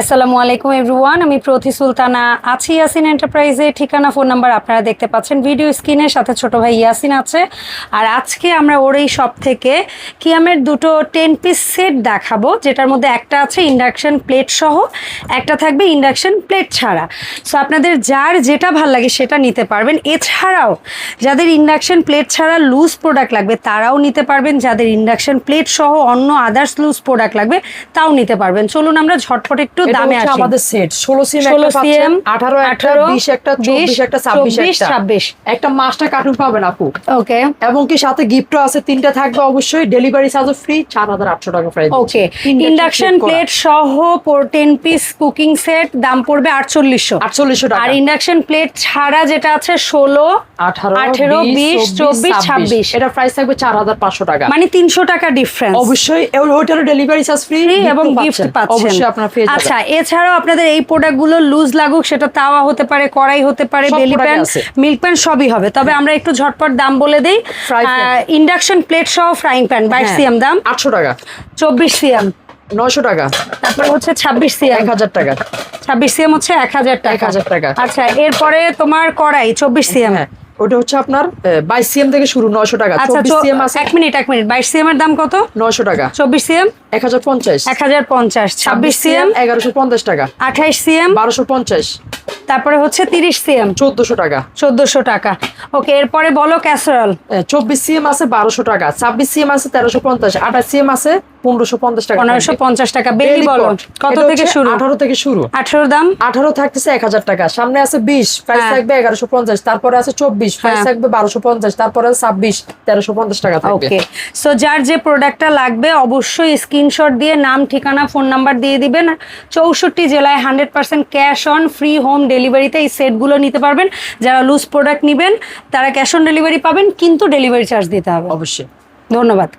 আসসালামু আলাইকুম, এভরিওয়ান। আমি প্রতি সুলতানা আছি ইয়াসিন এন্টারপ্রাইজে। ঠিকানা, ফোন নাম্বার আপনারা দেখতে পাচ্ছেন ভিডিও স্ক্রিনের সাথে ছোট ভাই ইয়াসিন আছে। আর আজকে আমরা ওর এই শপ থেকে কিয়ামের দুটো টেন পিস সেট দেখাবো, যেটার মধ্যে একটা আছে ইন্ডাকশন প্লেট সহ, একটা থাকবে ইন্ডাকশন প্লেট ছাড়া। সো আপনাদের যার যেটা ভালো লাগে সেটা নিতে পারবেন। এছাড়াও, যাদের ইন্ডাকশন প্লেট ছাড়া লুজ প্রোডাক্ট লাগবে, তারাও নিতে পারবেন। যাদের ইন্ডাকশন প্লেট সহ অন্য আদার্স লুজ প্রোডাক্ট লাগবে, তাও নিতে পারবেন। চলুন আমরা ঝটপট একটু এটা দামে আমাদের সেট ষোলো সিম 16 একটা পাচ্ছেন CM, আঠারো একটা 18, বিশ একটা চব্বিশ একটা ছাব্বিশ 24, একটা 26 একটা মাস্টার কার্টুন পাবেন আপু। ওকে এবং কি সাথে গিফটও আছে তিনটা থাকবে অবশ্যই। ডেলিভারি চার্জও ফ্রি চার হাজার আটশো টাকা প্রাইস ওকে ইন্ডাকশন প্লেট সহ পিস কুকিং সেট দাম পড়বে আটচল্লিশশো। আটচল্লিশশো টাকা। আর ইন্ডাকশন প্লেট ছাড়া যেটা আছে ষোলো আঠারো আঠেরো, বিশ, চব্বিশ, ছাব্বিশ। এটা প্রাইস থাকবে চার হাজার পাঁচশো টাকা। মানে তিনশো টাকা ডিফারেন্স অবশ্যই। ওইটারও ডেলিভারি চার্জ ফ্রি এবং গিফট পাচ্ছেন। অবশ্যই আপনার যাবেন। আচ্ছা এছাড়াও আপনাদের এই প্রোডাক্টগুলো লুজ লাগুক সেটা তাওয়া হতে পারে কড়াই হতে পারে বেলি প্যান মিল্ক প্যান সবই হবে। তবে আমরা একটু ঝটপট দাম বলে দিই। ইন্ডাকশন প্লেট সহ ফ্রাইং প্যান বাইশ হ্যাঁ, সিএম দাম। আটশো টাকা। চব্বিশ সিএম। নয়শো টাকা। তারপর হচ্ছে ছাব্বিশ সিএম। এক হাজার টাকা। ছাব্বিশ সিএম হচ্ছে এক হাজার টাকা। 1000 টাকা। আচ্ছা এরপরে তোমার কড়াই চব্বিশ সিএম। হ্যাঁ ওটা হচ্ছে আপনার বাইশ সিএম থেকে শুরু নয়শো টাকা। আচ্ছা এক মিনিট এক মিনিট। বাইশ সিএম এর দাম কত? নয়শো টাকা। চব্বিশ সিএম। তারপরে হচ্ছে তিরিশ সিএম। চোদ্দশো টাকা। চোদ্দশো টাকা। ওকে এরপরে বলো ক্যাসারল। চব্বিশ সিএম আছে বারোশো টাকা। ছাব্বিশ সিএম আছে তেরোশো পঞ্চাশ। আঠাশ সিএম আছে পনেরোশো পঞ্চাশ টাকা পনেরোশো পঞ্চাশ টাকা। বেলি বলো কত থেকে শুরু? আঠারো থেকে শুরু। আঠারো দাম? আঠারো থাকতেছে এক হাজার টাকা। সামনে আছে বিশ প্রাইস হ্যাঁ। থাকবে এগারোশো পঞ্চাশ। তারপরে আছে চব্বিশ প্রাইস হ্যাঁ। থাকবে বারোশো পঞ্চাশ। তারপরে ছাব্বিশ তেরোশো পঞ্চাশ টাকা থাকবে। ওকে। সো যার যে প্রোডাক্টটা লাগবে অবশ্যই স্ক্রিনশট দিয়ে নাম ঠিকানা ফোন নাম্বার দিয়ে দিবেন। চৌষট্টি জেলায় hundred percent cash on free home ডেলিভারিতে এই সেটগুলো নিতে পারবেন। যারা লুজ প্রোডাক্ট নেবেন তারা ক্যাশ অন ডেলিভারি পাবেন কিন্তু ডেলিভারি চার্জ দিতে হবে। অবশ্যই। ধন্যবাদ।